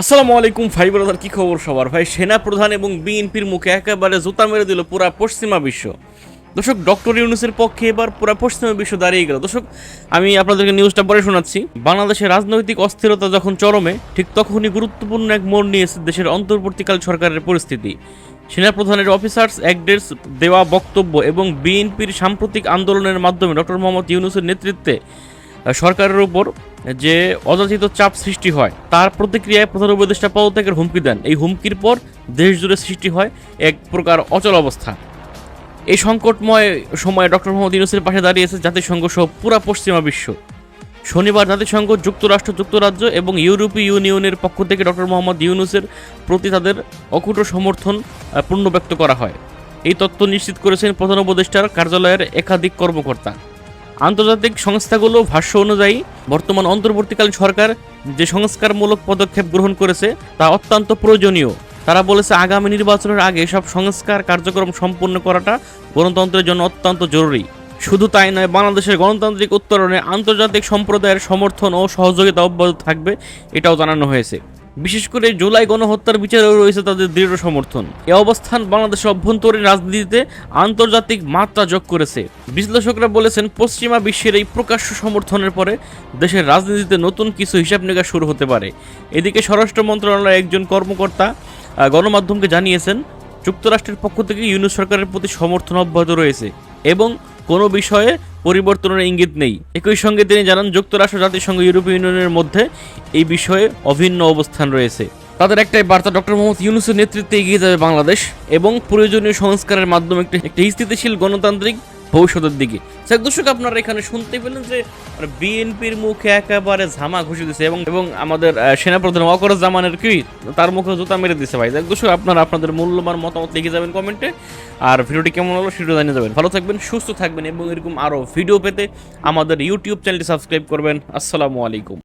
আসসালামু আলাইকুম ভাই ব্রাদার, কি খবর সবার? ভাই সেনা প্রধান এবং বিএনপির মুখে একেবারে জুতা মেরে দিল পুরা পশ্চিমা বিশ্ব। দর্শক, ডক্টর ইউনুসের পক্ষে এবার পুরা পশ্চিমা বিশ্ব দাঁড়িয়ে গেল। দর্শক, আমি আপনাদেরকে নিউজটা পরে শোনাচ্ছি। বাংলাদেশের রাজনৈতিক অস্থিরতা যখন চরমে, ঠিক তখনই গুরুত্বপূর্ণ এক মোড় নিয়েছে দেশের অন্তর্বর্তীকাল সরকারের পরিস্থিতি। সেনাপ্রধানের অফিসার্স অ্যাক্টের দেওয়া বক্তব্য এবং বিএনপির সাম্প্রতিক আন্দোলনের মাধ্যমে ডক্টর মোহাম্মদ ইউনুসের নেতৃত্বে সরকারের উপর যে অযাচিত চাপ সৃষ্টি হয়, তার প্রতিক্রিয়ায় প্রধান উপদেষ্টা পদত্যাগের হুমকি দেন। এই হুমকির পর দেশ জুড়ে সৃষ্টি হয় এক প্রকার অচল অবস্থা। এই সংকটময় সময়ে ডক্টর মোহাম্মদ ইউনুসের পাশে দাঁড়িয়েছে জাতিসংঘ সহ পুরা পশ্চিমা বিশ্ব। শনিবার জাতিসংঘ, যুক্তরাষ্ট্র, যুক্তরাজ্য এবং ইউরোপীয় ইউনিয়নের পক্ষ থেকে ডক্টর মোহাম্মদ ইউনুসের প্রতি তাদের অকুট সমর্থন পূর্ণ ব্যক্ত করা হয়। এই তথ্য নিশ্চিত করেছেন প্রধান উপদেষ্টার কার্যালয়ের একাধিক কর্মকর্তা। আন্তর্জাতিক সংস্থাগুলো ভাষ্য অনুযায়ী বর্তমান অন্তর্বর্তীকালীন সরকার যে সংস্কারমূলক পদক্ষেপ গ্রহণ করেছে তা অত্যন্ত প্রয়োজনীয়। তারা বলেছে আগামী নির্বাচনের আগে সব সংস্কার কার্যক্রম সম্পন্ন করাটা গণতন্ত্রের জন্য অত্যন্ত জরুরি। শুধু তাই নয়, বাংলাদেশের গণতান্ত্রিক উত্তরণে আন্তর্জাতিক সম্প্রদায়ের সমর্থন ও সহযোগিতা অব্যাহত থাকবে, এটাও জানানো হয়েছে। বিশেষ করে জুলাই গণহত্যার বিচারেও রয়েছে তাদের দৃঢ় সমর্থন। এ অবস্থান বাংলাদেশের অভ্যন্তরীণ রাজনীতিতে আন্তর্জাতিক মাত্রা যোগ করেছে। বিশ্লেষকরা বলেছেন, পশ্চিমা বিশ্বের এই প্রকাশ্য সমর্থনের পরে দেশের রাজনীতিতে নতুন কিছু হিসাব নিকাশ শুরু হতে পারে। এদিকে স্বরাষ্ট্র মন্ত্রণালয়ের একজন কর্মকর্তা গণমাধ্যমকে জানিয়েছেন, যুক্তরাষ্ট্রের পক্ষ থেকে ইউনুস সরকারের প্রতি সমর্থন অব্যাহত রয়েছে এবং কোনো বিষয়ে পরিবর্তনের ইঙ্গিত নেই। একই সঙ্গে তিনি জানান, যুক্তরাষ্ট্র জাতিসংঘ, ইউরোপীয় ইউনিয়নের মধ্যে এই বিষয়ে অভিন্ন অবস্থান রয়েছে। তাদের একটাই বার্তা, ডক্টর মোহাম্মদ ইউনুসের নেতৃত্বে এগিয়ে যাবে বাংলাদেশ এবং প্রয়োজনীয় সংস্কারের মাধ্যমে একটি একটি স্থিতিশীল গণতান্ত্রিক ভবিষ্যতের দিকে। স্যার, দর্শক, আপনারা এখানে শুনতে পেলেন যে বিএনপির মুখে একেবারে ঝামা ঘুষে দিছে এবং এবং আমাদের সেনাপ্রধান ওয়াকর জামানের কি, তার মুখে জুতা মেরে দিছে ভাই। যাক দর্শক, আপনারা আপনাদের মূল্যবান মতামত লিখে যাবেন কমেন্টে। আর ভিডিওটি কেমন হলো সেটা জানিয়ে যাবেন। ভালো থাকবেন, সুস্থ থাকবেন এবং এরকম আরও ভিডিও পেতে আমাদের ইউটিউব চ্যানেলটি সাবস্ক্রাইব করবেন। আসসালামু আলাইকুম।